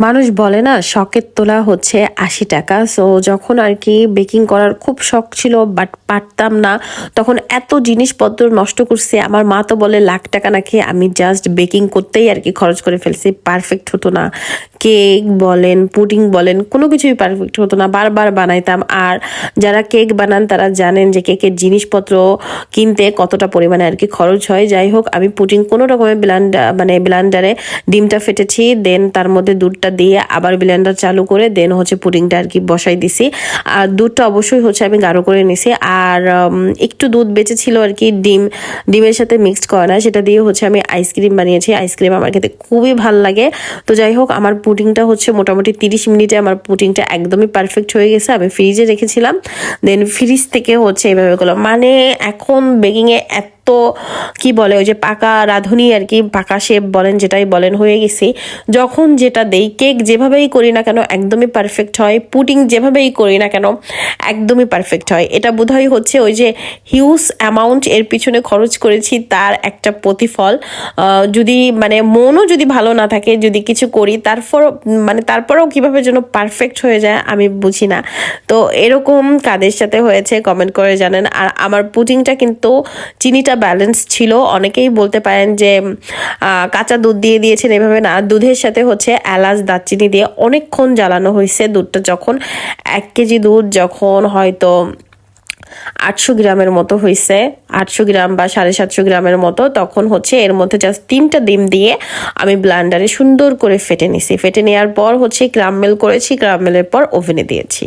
মানুষ বলে না, শখের তোলা হচ্ছে আশি টাকা। সো যখন আর কি বেকিং করার খুব শখ ছিল বাট পারতাম না, তখন এত জিনিসপত্র নষ্ট করছে। আমার মা তো বলে, লাখ টাকা নাকি আমি জাস্ট বেকিং করতেই আর কি খরচ করে ফেলছি। পারফেক্ট হতো না। কেক বলেন, পুডিং বলেন, কোনো কিছুই পারফেক্ট হতো না। বারবার বানাইতাম। আর যারা কেক বানান, তারা জানেন যে কেকের জিনিসপত্র কিনতে কতটা পরিমাণে আর কি খরচ হয়। যাই হোক, আমি পুডিং কোনো রকমের ব্লান্ডার মানে ব্লান্ডারে ডিমটা ফেটেছি দেন তার মধ্যে দুধটা দিয়ে আবার ব্লেন্ডার চালু করে দেন হচ্ছে পুডিংটা আর কি বসাই দিছি। আর দুধটা অবশ্যই হচ্ছে আমি গাঢ় করে নিছি। আর একটু দুধ বেঁচে ছিল আর কি, ডিম, ডিমের সাথে মিক্সড করা না সেটা দিয়ে হচ্ছে আমি আইসক্রিম বানিয়েছি। আইসক্রিম আমার খেতে খুবই ভালো লাগে। তো যাই হোক, আমার পুডিংটা হচ্ছে মোটামুটি তিরিশ মিনিটে আমার পুডিংটা একদমই পারফেক্ট হয়ে গেছে। আমি ফ্রিজে রেখেছিলাম। দেন ফ্রিজ থেকে হচ্ছে এভাবে করলাম। মানে এখন বেকিংয়ে এত কি বলে, ওই যে পাকা রাঁধুনি আর কি, পাকা শেপ বলেন, যেটাই বলেন, হয়ে গেছি। যখন যেটা দেই, কেক যেভাবেই করি না কেন, একদমই পারফেক্ট হয়। পুটিং যেভাবেই করি না কেন একদমই পারফেক্ট হয়। এটা বোধহয় হচ্ছে ওই যে হিউজ অ্যামাউন্ট এর পিছনে খরচ করেছি তার একটা প্রতিফল। যদি মানে মনও যদি ভালো না থাকে, যদি কিছু করি তারপর মানে তারপরেও কীভাবে যেন পারফেক্ট হয়ে যায় আমি বুঝি না। তো এরকম কাদের সাথে হয়েছে কমেন্ট করে জানেন। আর আমার পুডিংটা কিন্তু চিনিটা ব্যালেন্স ছিল। অনেকেই বলতে পারেন যে কাঁচা দুধ দিয়ে দিয়েছেন এভাবে না। দুধের সাথে হচ্ছে এলাচ, দারচিনি দিয়ে অনেকক্ষণ জ্বালানো হয়েছে দুধটা যখন। এক কেজি দুধ যখন হয়তো আটশো গ্রামের মতো হয়েছে আটশো গ্রাম বা সাড়ে সাতশো গ্রামের মতো, তখন হচ্ছে এর মধ্যে জাস্ট তিনটা ডিম দিয়ে আমি ব্লান্ডারে সুন্দর করে ফেটে নিছি। ফেটে নেওয়ার পর হচ্ছে ক্রামমেল করেছি ক্রামমেলের পর ওভেনে দিয়েছি।